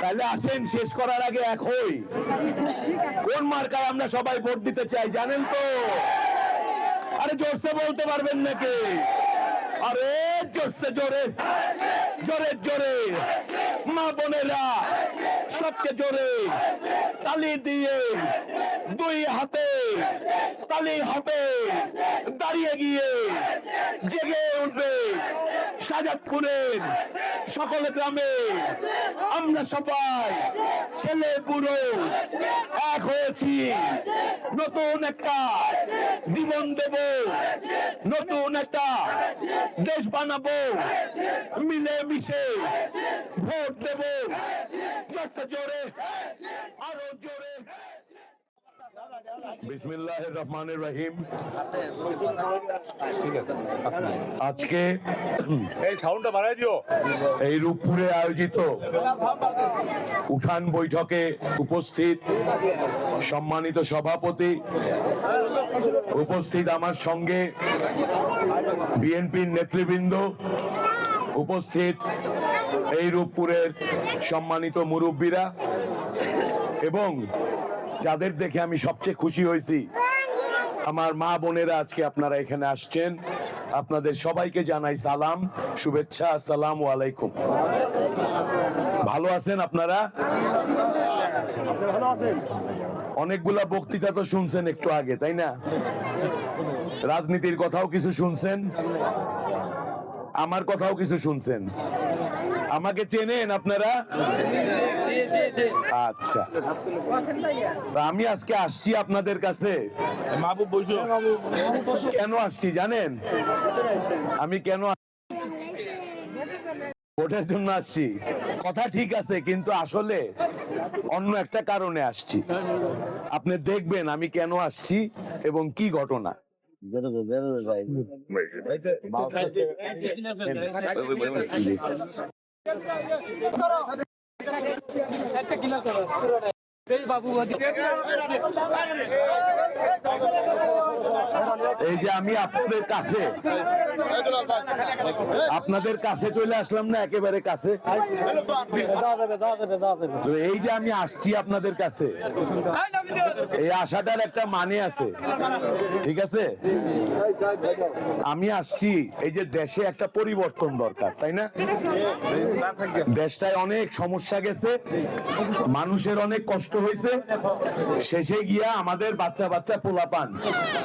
তাহলে আসেন, শেষ করার আগে এক হই। কোন মার্কায় আমরা সবাই ভোট দিতে চাই, জানেন তো? আরে জোরসে বলতে পারবেন নাকি? আরে জোরসে, জোরে। জোরে জোরে। মা বোনেরা, সবচেয়ে জোরে। তালি দিয়ে দুই হাতে, তালি হাতে দাঁড়িয়ে গিয়ে জেগে উঠবে। সাজাদপুরের সকল গ্রামে আমরা সবাই ছেলে পুরো এক হয়েছি। নতুন একটা জীবন দেব, নতুন একটা দেশ বানাবো মিলে মিশে ভোট দেব। জোরে, আরও জোরে। বিসমিল্লাহ রহমানের রহিম। আজকে এই সাউন্ডটা বাড়াই দিও। এই রূপপুরে আয়োজিত উঠান বৈঠকে উপস্থিত সম্মানিত সভাপতি উপস্থিত আমার সঙ্গে বিএনপির নেতৃবৃন্দ উপস্থিত এই রূপপুরের সম্মানিত মুরব্বীরা এবং যাদের দেখে আমি সবচেয়ে খুশি হয়েছি। আমার মা বোনেরা আজকে আপনারা এখানে আসছেন। আপনাদের সবাইকে জানাই সালাম, শুভেচ্ছা, আসসালামু আলাইকুম। ভালো আছেন আপনারা? অনেকগুলা বক্তৃতা তো শুনছেন একটু আগে, তাই না? রাজনীতির কথাও কিছু শুনছেন, আমার কথাও কিছু শুনছেন। আমাকে চেনেন আপনারা? আচ্ছা তা আমি আজকে আসছি আপনাদের কাছে মাহবুব বসো কেন আসছি জানেন আমি কেন ভোটের জন্য আসছি কথা ঠিক আছে কিন্তু আসলে অন্য একটা কারণে আসছি আপনি দেখবেন আমি কেন আসছি এবং কি ঘটনা এই যে আমি আপনাদের কাছে আপনাদের কাছে চলে আসলাম না, একেবারে কাছে। এই যে আমি আসছি আপনাদের কাছে। এই আশাটার একটা মানে আছে। ঠিক আছে? আমি আসছি, এই যে দেশে একটা পরিবর্তন দরকার, তাই না? দেশটায় অনেক সমস্যা গেছে, মানুষের অনেক কষ্ট হয়েছে। শেষে গিয়া আমাদের বাচ্চা বাচ্চা পোলাপান,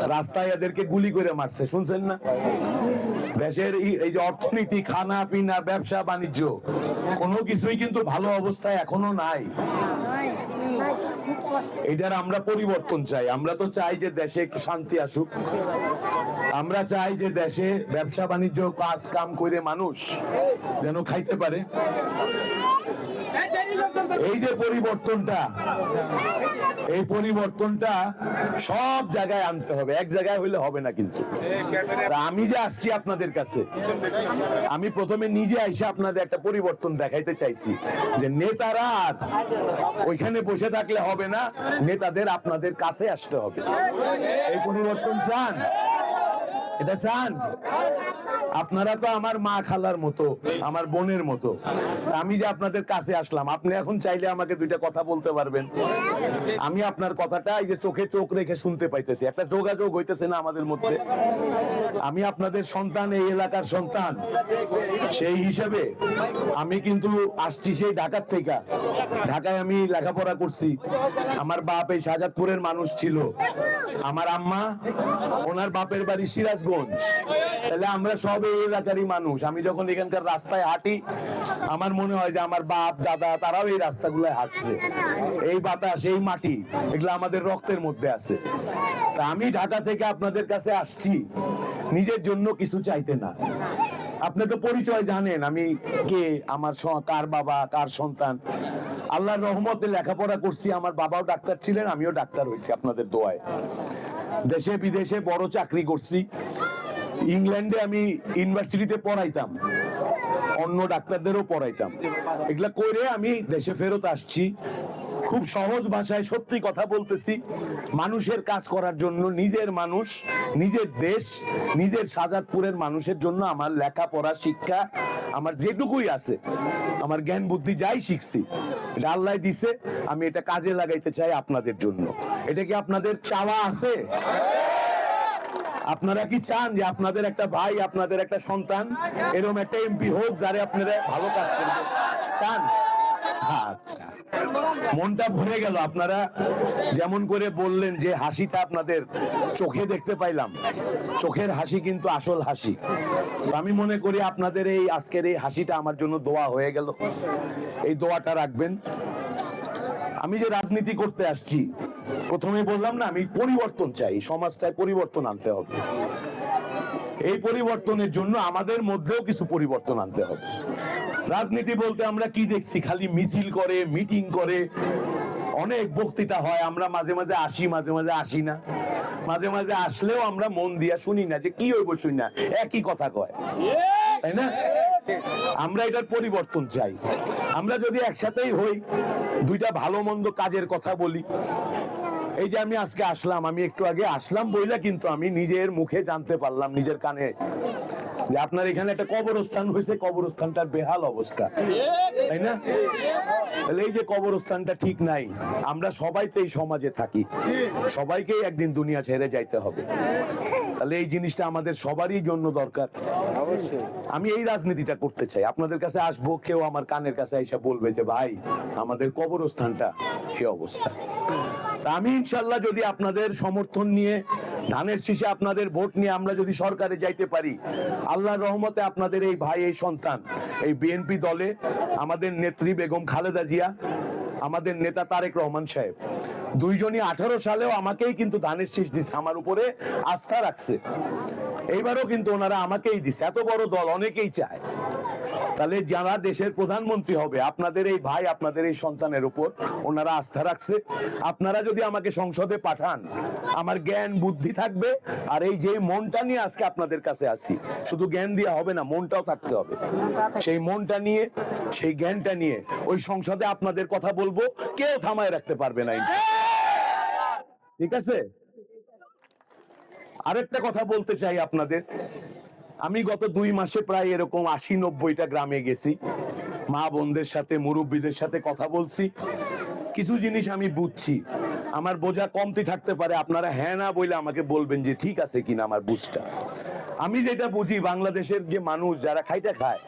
রাস্তায় এদেরকে গুলি করে মারছে, শুনছেন না? দেশের এই- যে অর্থনীতি খানা পিনা ব্যবসা, বাণিজ্য, কোনো কিছুই কিন্তু ভালো অবস্থায় এখনও নাই। এটার আমরা পরিবর্তন চাই। আমরা তো চাই যে দেশে শান্তি আসুক। আমরা চাই যে দেশে ব্যবসা বাণিজ্য কাজ কাম করে মানুষ যেন খাইতে পারে। এই যে পরিবর্তনটা, এই পরিবর্তনটা সব জায়গায় আনতে হবে, এক জায়গায় হইলে হবে না কিন্তু। আমি যে আসছি আপনাদের কাছে, আমি প্রথমে নিজে আইসা আপনাদের একটা পরিবর্তন দেখাইতে চাইছি, যে নেতারা আর ওইখানে বসে থাকলে হবে না, নেতাদের আপনাদের কাছে আসতে হবে। এই পরিবর্তন চান? এটা চান? আপনারা তো আমার মা খালার মতো, আমার বোনের মতো। আমি যে আপনাদের কাছে আসলাম, আপনি এখন চাইলে আমাকে দুইটা কথা বলতে পারবেন। আমি আপনার কথাটা এই যে চোখে চোখ রেখে শুনতে পাইতেছি। একটা যোগাযোগ হইতেছে না আমাদের মধ্যে। আমি আপনাদের সন্তান, এই এলাকার সন্তান। সেই হিসেবে আমি কিন্তু আসছি সেই ঢাকার থেকে। ঢাকায় আমি লেখাপড়া করছি। আমার বাপ এই শাহজাদপুরের মানুষ ছিল। আমার আম্মা, ওনার বাপের বাড়ি সিরাজগঞ্জ। তাহলে আমরা সব এই এলাকারই মানুষ। আমি যখন এখানকার রাস্তায় হাঁটি, আমার মনে হয় যে আমার বাপ, দাদা তারাও এই রাস্তাগুলোয় হাঁটছে। এই বাতাস, এই মাটি, এগুলো আমাদের রক্তের মধ্যে আছে। তা আমি ঢাকা থেকে আপনাদের কাছে আসছি। নিজের জন্য কিছু চাইতে না। আপনি তো পরিচয় জানেন, আমি কে? আমার কার বাবা, কার সন্তান? আল্লাহর রহমতে লেখাপড়া করছি। আমার বাবাও ডাক্তার ছিলেন, আমিও ডাক্তার হয়েছি আপনাদের দোয়ায়। দেশে বিদেশে বড় চাকরি করছি। ইংল্যান্ডে আমি ইউনিভার্সিটিতে পড়াইতাম। অন্য ডাক্তারদেরও পড়াইতাম। এগুলা করে আমি দেশে ফেরত আসছি। খুব সহজ ভাষায় সত্যি কথা বলতেছি। মানুষের কাজ করার জন্য নিজের মানুষ, নিজের দেশ, নিজের সাজাদপুরের মানুষের জন্য আমার লেখাপড়া, শিক্ষা, আমার যেটুকুই আছে, আমার জ্ঞান বুদ্ধি যাই শিখছি, এটা আল্লাহ দিছে। আমি এটা কাজে লাগাইতে চাই আপনাদের জন্য। এটা কি আপনাদের চাওয়া আছে? আপনারা কি চান যে আপনাদের একটা ভাই, আপনাদের একটা সন্তান? এরকম একটা এমপি হোক যারে আপনারা ভালো কাজ করবেন। চান? আচ্ছা। মনটা ভরে গেল। আপনারা যেমন করে বললেন যে হাসিটা আপনাদের চোখে দেখতে পাইলাম। চোখের হাসি কিন্তু আসল হাসি। আমি মনে করি আপনাদের এই আজকের এই হাসিটা আমার জন্য দোয়া হয়ে গেল। এই দোয়াটা রাখবেন। আমি যে রাজনীতি করতে আসছি প্রথমে বললাম না, আমি পরিবর্তন চাই সমাজটায় পরিবর্তন আনতে হবে। এই পরিবর্তনের জন্য আমাদের মধ্যেও কিছু পরিবর্তন আনতে হবে। রাজনীতি বলতে আমরা কি দেখছি? খালি মিছিল করে, মিটিং করে, অনেক বক্তৃতা হয়, আমরা মাঝে মাঝে আসি, মাঝে মাঝে আসি না। মাঝে মাঝে আসলেও আমরা মন দিয়া শুনি না যে কি হইব শুনি না, একই কথা কয়। তাই না? আমরা এটার পরিবর্তন চাই। আমরা যদি একসাথেই হই, দুইটা ভালো মন্দ কাজের কথা বলি এই যে আমি আজকে আসলাম, আমি একটু আগে আসলাম বইলা কিন্তু আমি নিজের মুখে জানতে পারলাম, নিজের কানে। যে আপনার এখানে একটা কবরস্থান হয়েছে, কবরস্থানটার বেহাল অবস্থা। তাই না? তাহলে এই যে কবরস্থানটা ঠিক নাই, আমরা সবাই তো এই সমাজে থাকি। সবাইকেই একদিন দুনিয়া ছেড়ে যাইতে হবে। তাহলে এই জিনিসটা আমাদের সবারই জন্য দরকার। আমি এই রাজনীতিটা করতে চাই। আপনাদের কাছে আসব, কেউ আমার কানের কাছে এসে বলবে যে, ভাই, আমাদের কবরস্থানটা এই অবস্থা? আমি ইনশাল্লাহ যদি আপনাদের সমর্থন নিয়ে, ধানের শীষে আপনাদের ভোট নিয়ে আমরা যদি সরকারে যাইতে পারি, আল্লাহর রহমতে আপনাদের এই ভাই, এই সন্তান, এই বিএনপি দলে আমাদের নেত্রী বেগম খালেদা জিয়া, আমাদের নেতা তারেক রহমান সাহেব, দুইজনই আঠারো সালেও আমাকেই কিন্তু ধানের শীষ দিছে, আমার উপরে আস্থা রাখছে। এইবারও কিন্তু ওনারা আমাকেই দিছে। এত বড় দল অনেকেই চায়। তাহলে যারা দেশের প্রধানমন্ত্রী হবে, আপনাদের এই ভাই, আপনাদের এই সন্তানের উপর ওনারা আস্থা রাখছে। আপনারা যদি আমাকে সংসদে পাঠান, আমার জ্ঞান, বুদ্ধি থাকবে। আর এই যে মনটা নিয়ে আজকে আপনাদের কাছে আসি শুধু জ্ঞান দিয়ে হবে না, মনটাও থাকতে হবে। সেই মনটা নিয়ে, সেই জ্ঞানটা নিয়ে ওই সংসদে আপনাদের কথা বলব, কেউ থামায় রাখতে পারবে না ঠিক আছে? আরেকটা কথা বলতে চাই আপনাদের। আমি গত দুই মাসে প্রায় এরকম আশি নব্বইটা গ্রামে গেছি। মা বোনদের সাথে মুরব্বীদের সাথে কথা বলছি। কিছু জিনিস আমি বুঝছি। আমার বোঝা কমতি থাকতে পারে। আপনারা হ্যাঁ না বলে আমাকে বলবেন যে ঠিক আছে কিনা আমার বুঝটা। আমি যেটা বুঝি বাংলাদেশের যে মানুষ যারা খাইটা খায়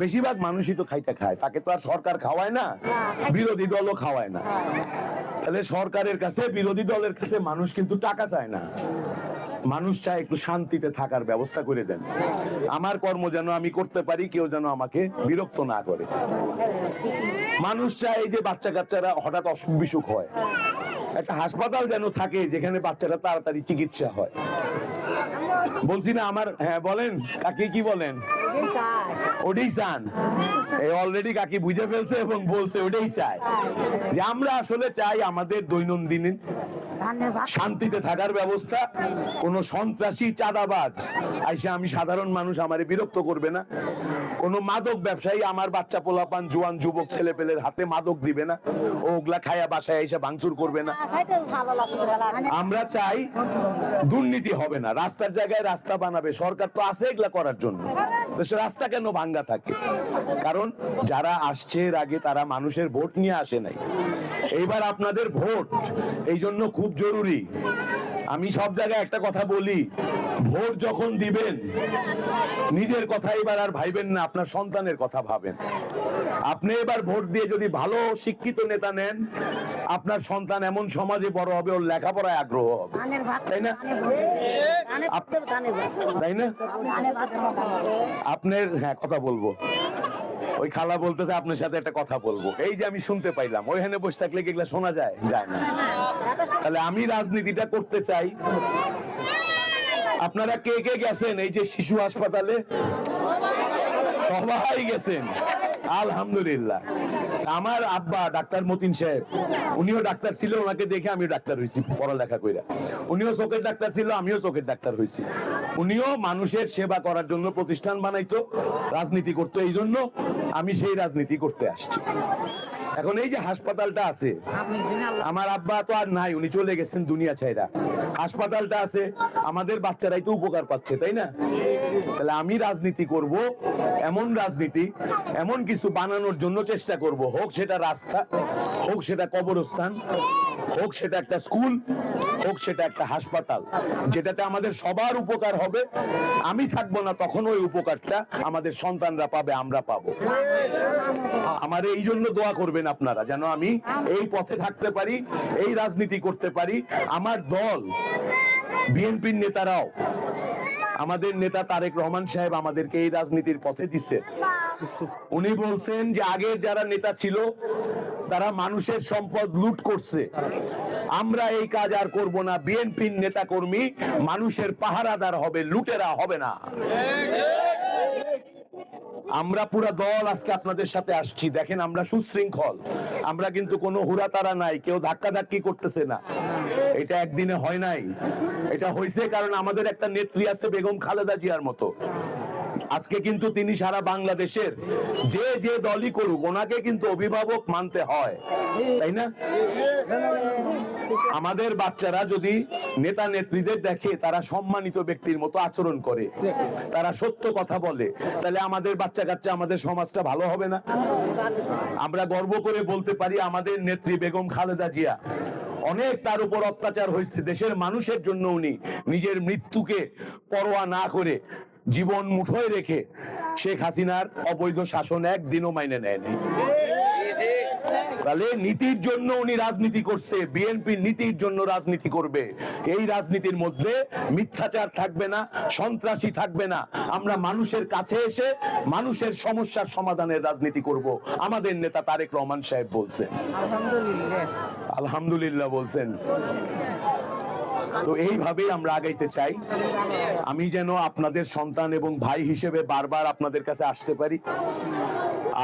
বেশিরভাগ মানুষই তো খাইটা খায়। তাকে তো আর সরকার খাওয়ায় না বিরোধী দলও খাওয়ায় না। তাহলে সরকারের কাছে বিরোধী দলের কাছে মানুষ কিন্তু টাকা চায় না। মানুষ চায় একটু শান্তিতে থাকার ব্যবস্থা করে দেন। আমার কর্ম যেন আমি করতে পারি, কেউ যেন আমাকে বিরক্ত না করে। মানুষ চায় যে বাচ্চা কাচ্চারা হঠাৎ অসুখ বিসুখ হয়। একটা হাসপাতাল যেন থাকে যেখানে বাচ্চারা তাড়াতাড়ি চিকিৎসা হয়। বলছি না, আমার হ্যাঁ বলেন, কাকে কি বলেন? ওটাই চান। এই অলরেডি কাকি বুঝে ফেলছে এবং বলছে ওটাই চায়। যে আমরা আসলে চাই আমাদের দৈনন্দিন শান্তিতে থাকার ব্যবস্থা, কোনো সন্ত্রাসী চাঁদাবাজ। আইসে, আমি সাধারণ মানুষ, আমারে বিরক্ত করবে না। কোনো মাদক ব্যবসায়ী আমার বাচ্চা পোলাপান, জোয়ান, যুবক ছেলে পেলের হাতে মাদক দিবে না। ওগুলা খায়া বাসায় এসে ভাঙচুর করবে না। আমরা চাই দুর্নীতি হবে না। রাস্তার জায়গায় রাস্তা বানাবে। সরকার তো আছে এগুলা করার জন্য। রাস্তা কেন ভাঙ্গা থাকে? কারণ যারা আসছে এর আগে তারা মানুষের ভোট নিয়ে আসে নাই। এইবার আপনাদের ভোট এই জন্য খুব জরুরি। আমি সব জায়গায় একটা কথা বলি ভোট যখন দিবেন নিজের কথা এবার আর ভাইবেন না আপনার সন্তানের কথা ভাবেন। আপনি এবার ভোট দিয়ে যদি ভালো শিক্ষিত নেতা নেন আপনার সন্তান এমন সমাজে বড় হবে ওর লেখাপড়ায় আগ্রহ হবে। তাই না? তাই না? আপনার হ্যাঁ কথা বলব। ওই খালা বলতেছে, আপনার সাথে একটা কথা বলব। এই যে আমি শুনতে পাইলাম, ওইখানে বসে থাকলে কি এগুলা শোনা যায়? যায় না। তাহলে আমি রাজনীতিটা করতে চাই। আপনারা কে কে গেছেন? এই যে শিশু হাসপাতালে? সবাই গেছেন। আলহামদুলিল্লাহ। আমার আব্বা ডাক্তার মতিন সাহেব, উনিও ডাক্তার ছিল, ওনাকে দেখে আমিও ডাক্তার হয়েছি পড়ালেখা কইরা। উনিও চোখের ডাক্তার ছিল, আমিও চোখের ডাক্তার হয়েছি উনিও মানুষের সেবা করার জন্য প্রতিষ্ঠান বানাইতো, রাজনীতি করতো এই জন্য আমি সেই রাজনীতি করতে আসছি। এখন এই যে হাসপাতালটা আছে আমার আব্বা তো আর নাই উনি চলে গেছেন দুনিয়া ছাইরা হাসপাতালটা আছে আমাদের বাচ্চারাই তো উপকার পাচ্ছে তাই না? তাহলে আমি রাজনীতি করব এমন রাজনীতি এমন কিছু বানানোর জন্য চেষ্টা করব। হোক সেটা রাস্তা হোক সেটা কবরস্থান হোক সেটা একটা স্কুল হোক সেটা একটা হাসপাতাল, যেটাতে আমাদের সবার উপকার হবে। আমি থাকব না, তখন ওই উপকারটা আমাদের সন্তানরা পাবে, আমরা পাবো। আমার এই জন্য দোয়া করবেন আপনারা, যেন আমি এই পথে থাকতে পারি, এই রাজনীতি করতে পারি। আমার দল, বিএনপির নেতারাও, আমাদের নেতা তারেক রহমান সাহেব আমাদেরকে এই রাজনীতির পথে দিচ্ছে উনি বলছেন যে আগের যারা নেতা ছিল, তারা মানুষের সম্পদ লুট করছে। আমরা এই কাজ আর করব না। বিএনপির নেতা কর্মী মানুষের পাহারাদার হবে, লুটেরা হবে না। আমরা পুরা দল আজকে আপনাদের সাথে আসছি। দেখেন আমরা সুশৃঙ্খল। আমরা কিন্তু কোনো হুড়াতারা নাই, কেউ ধাক্কা ধাক্কি করতেছে না। এটা একদিনে হয় নাই। এটা হয়েছে কারণ আমাদের একটা নেত্রী আছে বেগম খালেদা জিয়ার মতো। আজকে কিন্তু তিনি সারা বাংলাদেশের যে যে দলই করুক, ওনাকে কিন্তু অভিভাবক মানতে হয়। তাই না? আমাদের বাচ্চারা যদি নেতা নেত্রীদের দেখে, তারা সম্মানিত ব্যক্তির মতো আচরণ করে, তারা সত্য কথা বলে, তাহলে আমাদের বাচ্চা কাচ্চা আমাদের সমাজটা ভালো হবে না? আমরা গর্ব করে বলতে পারি, আমাদের নেত্রী বেগম খালেদা জিয়া অনেক তার উপর অত্যাচার হয়েছে। দেশের মানুষের জন্য উনি নিজের মৃত্যুকে পরোয়া না করে জীবন মুঠোয় রেখে শেখ হাসিনার অবৈধ শাসন একদিনও মাইনে নেয়নি। তাহলে নীতির জন্য উনি রাজনীতি করছে বিএনপি নীতির জন্য রাজনীতি করবে। এই রাজনীতির মধ্যে মিথ্যাচার থাকবে না সন্ত্রাসী থাকবে না। আমরা মানুষের কাছে এসে মানুষের সমস্যার সমাধানের রাজনীতি করব। আমাদের নেতা তারেক রহমান সাহেব বলছেন। আলহামদুলিল্লাহ। আলহামদুলিল্লাহ বলছেন। তো এইভাবেই আমরা আগাইতে চাই। আমি যেন আপনাদের সন্তান এবং ভাই হিসেবে বারবার আপনাদের কাছে আসতে পারি।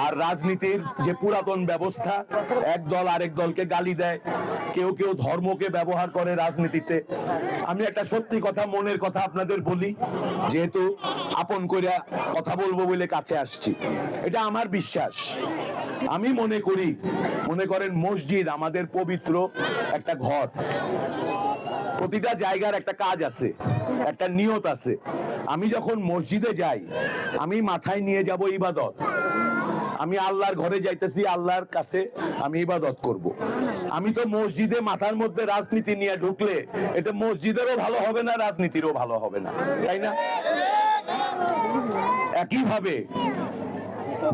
আর রাজনীতির যে পুরাতন ব্যবস্থা, এক দল আরেক দলকে গালি দেয়, কেউ কেউ ধর্মকে ব্যবহার করে রাজনীতিতে। আমি একটা সত্যি কথা, মনের কথা আপনাদের বলি, যেহেতু আপন কইরা কথা বলব বলে কাছে আসছি। এটা আমার বিশ্বাস। আমি মনে করি, মনে করেন মসজিদ আমাদের পবিত্র একটা ঘর। প্রতিটা জায়গার একটা কাজ আছে, একটা নিয়ত আছে। আমি যখন মসজিদে যাই, আমি মাথায় নিয়ে যাব ইবাদত। আমি আল্লাহর ঘরে যাইতেছি, আল্লাহর কাছে আমি ইবাদত করব। আমি তো মসজিদে মাথার মধ্যে রাজনীতি নিয়ে ঢুকলে, এটা মসজিদেরও ভালো হবে না, রাজনীতিরও ভালো হবে না, তাই না? একইভাবে,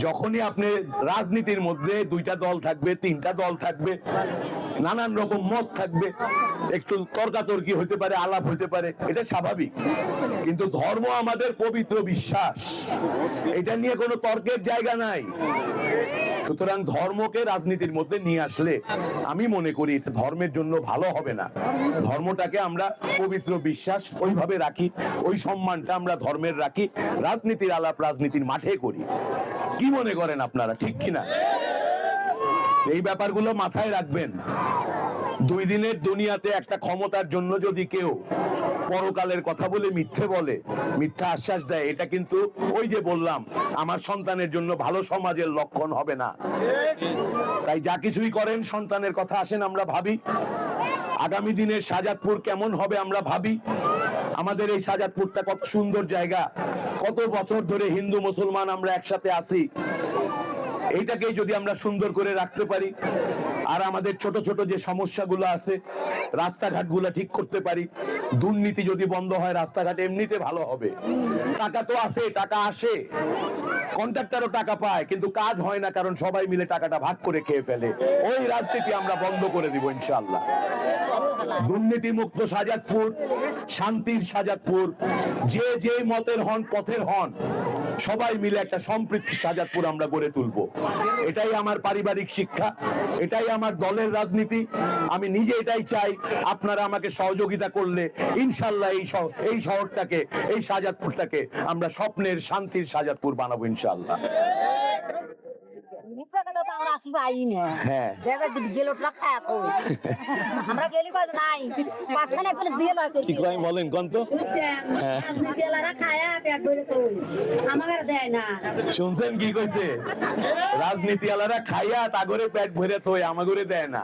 যখনই আপনি রাজনীতির মধ্যে দুইটা দল থাকবে, তিনটা দল থাকবে নানান রকম মত থাকবে। একটু তর্কাতর্কি হতে পারে, আলাপ হতে পারে, এটা স্বাভাবিক। কিন্তু ধর্ম আমাদের পবিত্র বিশ্বাস। এটা নিয়ে কোনো তর্কের জায়গা নাই। সুতরাং ধর্মকে রাজনীতির মধ্যে নিয়ে আসলে আমি মনে করি এটা ধর্মের জন্য ভালো হবে না। ধর্মটাকে আমরা পবিত্র বিশ্বাস ওইভাবে রাখি, ওই সম্মানটা আমরা ধর্মের রাখি, রাজনীতির আলাপ রাজনীতির মাঠে করি। কি মনে করেন আপনারা, ঠিক কিনা? এই ব্যাপারগুলো মাথায় রাখবেন। দুই দিনের দুনিয়াতে একটা ক্ষমতার জন্য যদি কেউ পরকালের কথা বলে মিথ্যে বলে, মিথ্যা আশ্বাস দেয়, এটা কিন্তু ওই যে বললাম, আমার সন্তানের জন্য ভালো সমাজের লক্ষণ হবে না। তাই যা কিছুই করেন, সন্তানের কথা আসেন, আমরা ভাবি। আগামী দিনের সাজাদপুর কেমন হবে আমরা ভাবি। আমাদের এই সাজাদপুরটা কত সুন্দর জায়গা। কত বছর ধরে হিন্দু, মুসলমান আমরা একসাথে আছি। এইটাকে যদি আমরা সুন্দর করে রাখতে পারি, আর আমাদের ছোট ছোট যে সমস্যাগুলো আছে, রাস্তাঘাটগুলো ঠিক করতে পারি, দুর্নীতি যদি বন্ধ হয়, রাস্তাঘাট এমনিতে ভালো হবে। টাকা তো আসে টাকা আসে। কন্ট্রাক্টরও টাকা পায়, কিন্তু কাজ হয় না, কারণ সবাই মিলে টাকাটা ভাগ করে খেয়ে ফেলে। ওই রাজনীতি আমরা বন্ধ করে দিব ইনশাল্লাহ দুর্নীতি মুক্ত সাজাদপুর, শান্তির সাজাদপুর, যে যে মতের হন, পথের হন সবাই মিলে একটা সম্পৃক্তি সাজাদপুর আমরা গড়ে তুলবো। এটাই আমার পারিবারিক শিক্ষা, এটাই আমার দলের রাজনীতি। আমি নিজে এটাই চাই, আপনারা আমাকে সহযোগিতা করলে ইনশাল্লাহ এই এই শহরটাকে, এই সাজাদপুরটাকে আমরা স্বপ্নের শান্তির সাজাদপুর বানাবো ইনশাল্লাহ। না হ্যাঁ। দেখা গেল খায় তো আমরা গেলি কয় নাই। পাঁচখানে করে দিয়ে লয় কি কয় বলেন কোন তো? বুঝছেন হ্যাঁ। রাজনীতি খায়া পেট ভরে তো আমাকে দেয় না। শুনছেন কি কইছে? রাজনীতি আলারা খাইয়া তাগরে পেট ভরে থই আমাগরে দেয় না।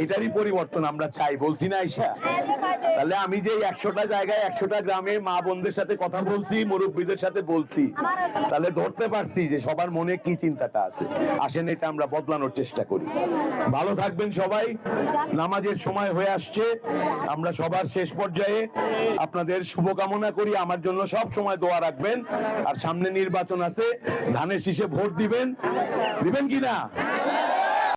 এইটারই পরিবর্তন আমরা চাই বলছি না আইসা তাহলে আমি যে একশোটা জায়গায় একশোটা গ্রামে মা বোনদের সাথে কথা বলছি মুরব্বীদের সাথে বলছি তাহলে ধরতে পারছি যে সবার মনে কি চিন্তাটা আছে। আসেন, এটা আমরা বদলানোর চেষ্টা করি। ভালো থাকবেন সবাই। নামাজের সময় হয়ে আসছে। আমরা সবার শেষ পর্যায়ে আপনাদের শুভকামনা করি। আমার জন্য সব সময় দোয়া রাখবেন। আর সামনে নির্বাচন আছে, ধানের শীষে ভোট দিবেন। দিবেন কি না?